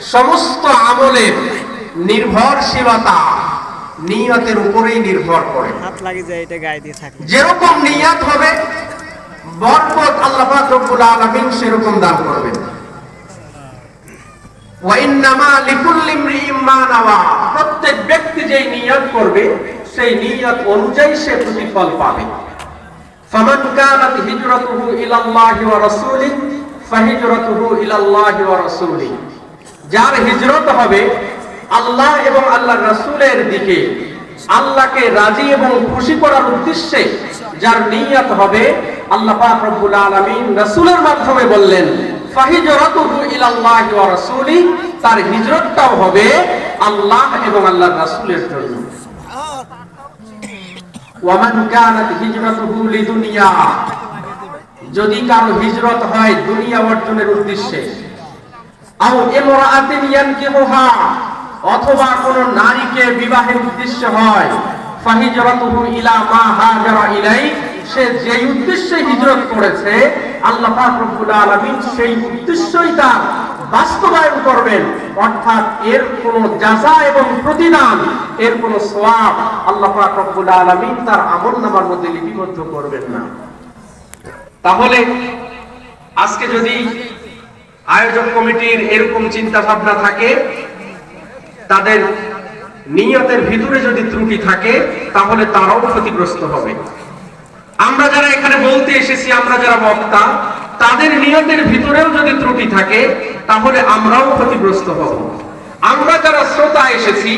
সমস্ত আমলের নির্ভরশীলতা নিয়তের উপরেই নির্ভর করে। হাত লাগে যায় এটা গায়ে দিয়ে থাকে। যেরকম নিয়াত হবে বরকত আল্লাহ পাক রব্বুল আলামিন সেরকম দান করবেন। ওয়া ইন্নামা লিকুল্লি ইমরিইম মা নাওয়া। প্রত্যেক ব্যক্তি যেই নিয়ত করবে সেই নিয়ত অনুযায়ী সে প্রতিফল পাবে। ফামান কানাত হিজরাতুহু ইলাল্লাহি ওয়া রাসূলিহি ফাহিজরাতুহু ইলাল্লাহি ওয়া রাসূলিহি। যার হিজরত হবে আল্লাহ এবং আল্লাহ রাসূলের দিকে, আল্লাহকে রাজি এবং খুশি করার উদ্দেশ্যে যার নিয়ত হবে, আল্লাহ পাক রব্বুল আলামিন রাসূলের মাধ্যমে বললেন, ফাহিজরাতুহু ইলাল্লাহি ওয়া রাসূলিহি তার হিজরতটাও হবে আল্লাহ এবং আল্লাহর রাসূলের জন্য। ওয়ামান কানাত হিজরাতুহু লিদুনিয়া, যদি কারও হিজরত হয় দুনিয়া অর্জনের উদ্দেশ্যে অথবা কোন নারীকে বিবাহের উদ্দেশ্য হয় সে যে উদ্দেশ্যে হিজরত করেছে, আল্লাহ সেই উদ্দেশ্যই তার বাস্তবায়ন করবেন। অর্থাৎ এর কোন যাজা এবং প্রতিদান, এর কোন আল্লাহ রব্বুল আলামিন তার আমলনামার মধ্যে লিপিবদ্ধ করবেন না। তাহলে আজকে যদি আয়োজক কমিটির এরকম চিন্তা ভাবনা থাকে, তাদের নিয়তের ভিতরে যদি ত্রুটি থাকে, তাহলে তারাও ক্ষতিগ্রস্ত হবে। আমরা যারা এখানে বলতে এসেছি, আমরা যারা বক্তা, তাদের নিয়তের ভিতরেও যদি ত্রুটি থাকে, তাহলে আমরাও ক্ষতিগ্রস্ত হব। আমরা যারা শ্রোতা এসেছি,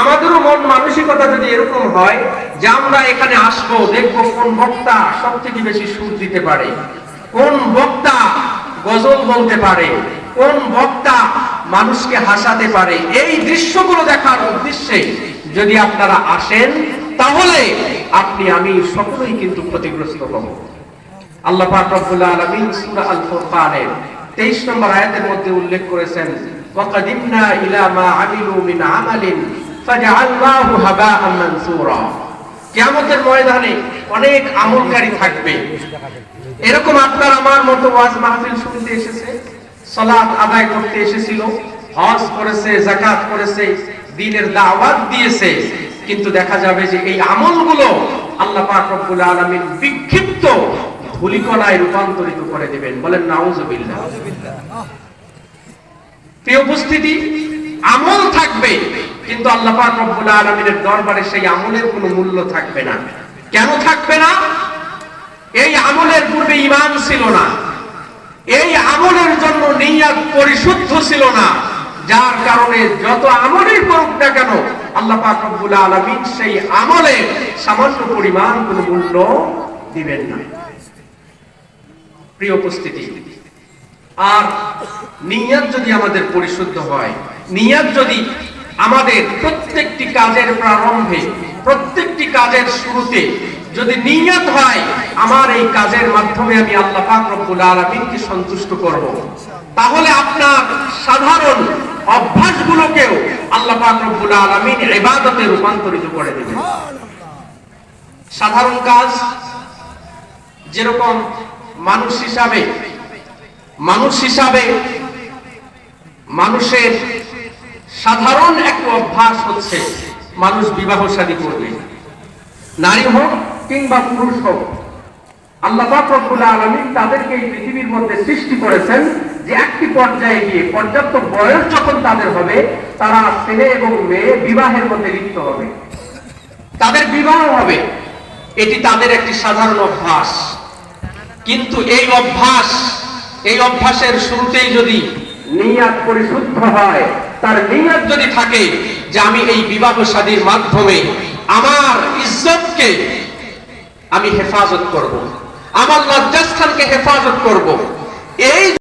আমাদেরও মন মানসিকতা যদি এরকম হয় যে আমরা এখানে আসব, দেখব কোন বক্তা সব থেকে বেশি সুর দিতে পারে, কোন বক্তা গজল বলতে পারে, কোন বক্তা মানুষকে হাসাতে পারে, এই দৃশ্যগুলো দেখার উদ্দেশ্যে যদি আপনারা আসেন, তাহলে আপনি, আমি সকলেই কিন্তু ক্ষতিগ্রস্ত হব। আল্লাহ পাক রব্বুল আলামিন আল ফুরকানের 23 নম্বর আয়াতের মধ্যে উল্লেখ করেছেন ওয়াকাদিমনা ইলা মা আমিলু মিন আমালিন ফাজআলনাহু হাবাআন মানসুরা। কিয়ামতের ময়দানে অনেক আমলকারী থাকবে। এরকম আপনার আমার মতো ওয়াজ মাহফিল শুনতে এসেছে সালাত আদায় করতে এসেছিল, হজ করেছে, যাকাত করেছে দ্বীনের দাওয়াত দিয়েছে, কিন্তু দেখা যাবে যে এই আমলগুলো আল্লাহ পাক রব্বুল আলামিন বিক্ষিপ্ত ধুলিকণায় রূপান্তরিত করে দিবেন। বলেন নাউজুবিল্লাহ প্রিয় উপস্থিতি, আমল থাকবে, কিন্তু আল্লাহ পাক রব্বুল আলামিনের দরবারে সেই আমলের কোনো মূল্য থাকবে না। কেন থাকবে না? এই আমলের পূর্বে ইমান ছিল না। এই আমলের জন্য নিয়াত পরিশুদ্ধ ছিল না। যার কারণে যত আমলেই করুক না কেন, আল্লাহ পাক রব্বুল আলামিন সেই আমলে সামান্য পরিমাণ কোনো মূল্য দিবেন না। প্রিয় উপস্থিতি, আর নিয়াত যদি আমাদের পরিশুদ্ধ হয়, নিয়াত যদি আমাদের প্রত্যেকটি কাজের প্রারম্ভে প্রত্যেকটি কাজের শুরুতে যদি নিয়ত হয়, আমার এই কাজের মাধ্যমে আমি আল্লাহ পাক রব্বুল আলামিনকে সন্তুষ্ট করব। তাহলে আপনার সাধারণ অভ্যাসগুলোকেও আল্লাহ পাক রব্বুল আলামিন ইবাদতে রূপান্তরিত করে দেবেন। সাধারণ কাজ যেরকম মানুষ হিসাবে মানুষ হিসাবে মানুষের সাধারণ একটা অভ্যাস হচ্ছে মানুষ বিবাহ শাদী করবে। নারী হোক কিংবা পুরুষ হোক, আল্লাহ রব্বুল আলামিন তাদেরকে এই পৃথিবীর মধ্যে সৃষ্টি করেছেন যে একটি পর্যায়ে গিয়ে পর্যাপ্ত বয়স যখন তাদের হবে, তারা ছেলে এবং মেয়ে বিবাহের মধ্যে লিপ্ত হবে। তাদের বিবাহ হবে। এটি তাদের একটি সাধারণ অভ্যাস। কিন্তু এই অভ্যাস, এই অভ্যাসের শুরুতেই যদি নিয়াত পরিশুদ্ধ হয়। তার নিয়াত যদি থাকে যে আমি এই বিবাহ শাদীর মাধ্যমে আমার ইজ্জতকে আমি হেফাজত করব, আমার লজ্জাস্থানকে হেফাজত করব, এই